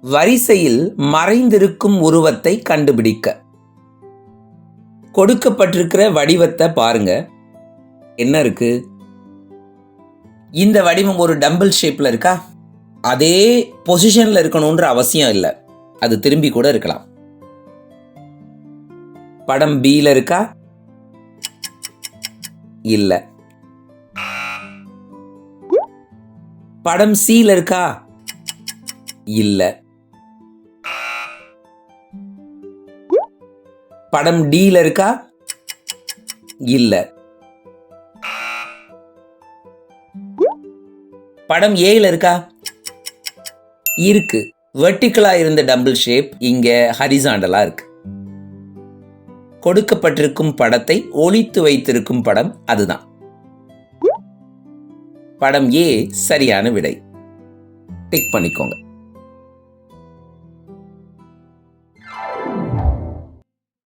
வரிசையில் மறைந்திருக்கும் உருவத்தை கண்டுபிடிக்க. கொடுக்கப்பட்டிருக்கிற வடிவத்தை பாருங்க. என்ன இருக்கு? இந்த வடிவம் ஒரு டம்பிள் ஷேப்ல இருக்கா? அதே பொசிஷன்ல இருக்கணும்ன்ற அவசியம் இல்லை. அது திரும்பி கூட இருக்கலாம். படம் பியில் இருக்கா? இல்ல. படம் சியில் இருக்கா? இல்லை. படம் டீல இருக்கா? இல்ல. படம் ஏல இருக்கா? இருக்கு. வெர்டிக்கலா இருந்த டம்பிள் ஷேப் இங்க ஹரிசாண்டலா இருக்கு. கொடுக்கப்பட்டிருக்கும் படத்தை ஒழித்து வைத்திருக்கும் படம் அதுதான். படம் ஏ சரியான விடை. டிக் பண்ணிக்கோங்க.